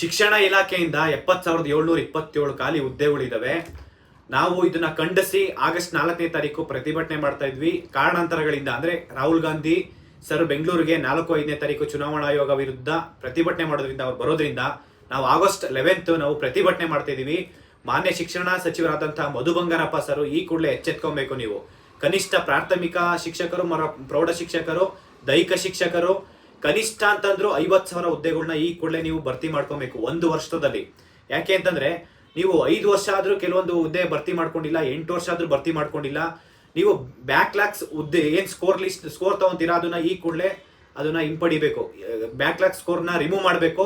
ಶಿಕ್ಷಣ ಇಲಾಖೆಯಿಂದ ಎಪ್ಪತ್ತು ಸಾವಿರದ ಏಳ್ನೂರ ಇಪ್ಪತ್ತೇಳು ಖಾಲಿ ಹುದ್ದೆಗಳಿದ್ದಾವೆ ನಾವು ಇದನ್ನ ಖಂಡಿಸಿ ಆಗಸ್ಟ್ ನಾಲ್ಕನೇ ತಾರೀಕು ಪ್ರತಿಭಟನೆ ಮಾಡ್ತಾ ಇದ್ವಿ. ಕಾರಣಾಂತರಗಳಿಂದ ಅಂದ್ರೆ ರಾಹುಲ್ ಗಾಂಧಿ, ಸರ್ ಬೆಂಗಳೂರಿಗೆ ನಾಲ್ಕು ಐದನೇ ತಾರೀಕು ಚುನಾವಣಾ ಆಯೋಗ ವಿರುದ್ಧ ಪ್ರತಿಭಟನೆ ಮಾಡೋದ್ರಿಂದ ಅವ್ರು ಬರೋದ್ರಿಂದ ನಾವು ಆಗಸ್ಟ್ ಲೆವೆಂತ್ ನಾವು ಪ್ರತಿಭಟನೆ ಮಾಡ್ತಾ ಮಾನ್ಯ ಶಿಕ್ಷಣ ಸಚಿವರಾದಂತಹ ಮಧು ಬಂಗಾರಪ್ಪ ಸರ್ ಈ ಕೂಡಲೇ ಎಚ್ಚೆತ್ಕೊಬೇಕು ನೀವು. ಕನಿಷ್ಠ ಪ್ರಾಥಮಿಕ ಶಿಕ್ಷಕರು, ಮರ ಪ್ರೌಢ ಶಿಕ್ಷಕರು, ದೈಹಿಕ ಶಿಕ್ಷಕರು ಕನಿಷ್ಠ ಅಂತಂದ್ರು ಐವತ್ತು ಸಾವಿರ ಹುದ್ದೆಗಳನ್ನ ಈ ಕೂಡಲೇ ನೀವು ಭರ್ತಿ ಮಾಡ್ಕೊಬೇಕು ಒಂದು ವರ್ಷದಲ್ಲಿ. ಯಾಕೆ ಅಂತಂದ್ರೆ ನೀವು ಐದು ವರ್ಷ ಆದ್ರೂ ಕೆಲವೊಂದು ಹುದ್ದೆ ಭರ್ತಿ ಮಾಡ್ಕೊಂಡಿಲ್ಲ, ಎಂಟು ವರ್ಷ ಆದ್ರೂ ಭರ್ತಿ ಮಾಡ್ಕೊಂಡಿಲ್ಲ, ನೀವು ಬ್ಯಾಕ್ ಲ್ಯಾಕ್ಸ್ ಹುದ್ದೆ, ಏನು ಸ್ಕೋರ್ ಲಿಸ್ಟ್, ಸ್ಕೋರ್ ತಗೊಂತೀರಾ ಅದನ್ನ ಈ ಕೂಡಲೇ ಅದನ್ನ ಹಿಂಪಡಿಬೇಕು. ಬ್ಯಾಕ್ ಲ್ಯಾಕ್ ಸ್ಕೋರ್ನ ರಿಮೂವ್ ಮಾಡಬೇಕು.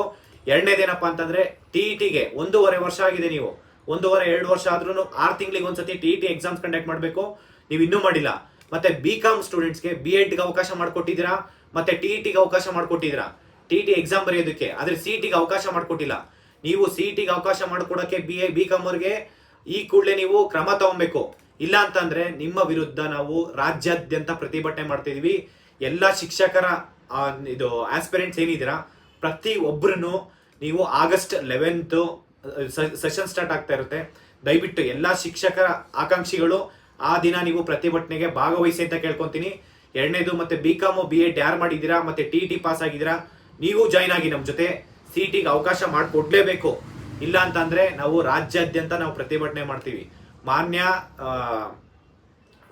ಎರಡನೇದೇನಪ್ಪ ಅಂತಂದ್ರೆ ಟಿ ಟಿಗೆ ಒಂದೂವರೆ ವರ್ಷ ಆಗಿದೆ ನೀವು. ಒಂದೂವರೆ, ಎರಡು ವರ್ಷ ಆದ್ರೂ ಆರು ತಿಂಗಳಿಗೆ ಒಂದ್ಸತಿ ಟಿ ಟಿ ಎಕ್ಸಾಮ್ಸ್ ಕಂಡಕ್ಟ್ ಮಾಡಬೇಕು. ನೀವು ಇನ್ನೂ ಮಾಡಿಲ್ಲ. ಮತ್ತೆ ಬಿ ಕಾಮ್ ಸ್ಟೂಡೆಂಟ್ಸ್ಗೆ ಬಿ ಎಡ್ಗೆ ಅವಕಾಶ ಮಾಡಿಕೊಟ್ಟಿದ್ದೀರಾ? ಮತ್ತೆ ಟಿ ಟಿಗೆ ಅವಕಾಶ ಮಾಡಿಕೊಟ್ಟಿದ್ದೀರಾ? ಟಿ ಟಿ ಎಕ್ಸಾಮ್ ಬರೆಯೋದಕ್ಕೆ. ಆದ್ರೆ ಸಿ ಟಿಗೆ ಅವಕಾಶ ಮಾಡಿಕೊಟ್ಟಿಲ್ಲ. ನೀವು ಸಿ ಟಿಗೆ ಅವಕಾಶ ಮಾಡಿಕೊಡಕ್ಕೆ ಬಿ ಎ ಬಿ ಕಾಮ್ ಅವ್ರಿಗೆ ಈ ಕೂಡಲೇ ನೀವು ಕ್ರಮ ತಗೊಬೇಕು. ಇಲ್ಲ ಅಂತಂದ್ರೆ ನಿಮ್ಮ ವಿರುದ್ಧ ನಾವು ರಾಜ್ಯಾದ್ಯಂತ ಪ್ರತಿಭಟನೆ ಮಾಡ್ತಿದೀವಿ. ಎಲ್ಲ ಶಿಕ್ಷಕರ ಇದು ಆಸ್ಪಿರೆಂಟ್ಸ್ ಏನಿದ್ದೀರಾ, ಪ್ರತಿ ಒಬ್ಬರನ್ನು ನೀವು ಆಗಸ್ಟ್ ಲೆವೆಂತ್ ಸೆಷನ್ ಸ್ಟಾರ್ಟ್ ಆಗ್ತಾ ಇರುತ್ತೆ. ದಯವಿಟ್ಟು ಎಲ್ಲ ಶಿಕ್ಷಕರ ಆಕಾಂಕ್ಷಿಗಳು ಆ ದಿನ ನೀವು ಪ್ರತಿಭಟನೆಗೆ ಭಾಗವಹಿಸಿ ಅಂತ ಕೇಳ್ಕೊಂತೀನಿ. ಎರಡನೇದು ಮತ್ತೆ ಬಿ ಕಾಮ್ ಬಿ ಎಡ್ ಯಾರು ಮಾಡಿದ್ದೀರಾ? ಮತ್ತೆ ಟಿ ಟಿ ಪಾಸ್ ಆಗಿದ್ದೀರಾ? ನೀವು ಜಾಯ್ನ್ ಆಗಿ ನಮ್ಮ ಜೊತೆ ಸಿ ಟಿಗೆ ಅವಕಾಶ ಮಾಡಿಕೊಡ್ಲೇಬೇಕು. ಇಲ್ಲ ಅಂತಂದ್ರೆ ನಾವು ರಾಜ್ಯಾದ್ಯಂತ ನಾವು ಪ್ರತಿಭಟನೆ ಮಾಡ್ತೀವಿ. ಮಾನ್ಯ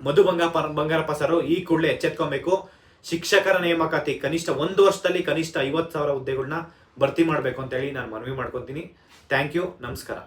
ಮಧು ಬಂಗಾಪ ಬಂಗಾರಪ್ಪ ಸರ್ ಈ ಕೂಡಲೇ ಎಚ್ಚೆತ್ಕೊಬೇಕು. ಶಿಕ್ಷಕರ ನೇಮಕಾತಿ ಕನಿಷ್ಠ ಒಂದು ವರ್ಷದಲ್ಲಿ ಕನಿಷ್ಠ ಐವತ್ತು ಸಾವಿರ ಹುದ್ದೆಗಳನ್ನ ಭರ್ತಿ ಮಾಡಬೇಕು ಅಂತ ಹೇಳಿ ನಾನು ಮನವಿ ಮಾಡ್ಕೊತೀನಿ. ಥ್ಯಾಂಕ್ ಯು ನಮಸ್ಕಾರ.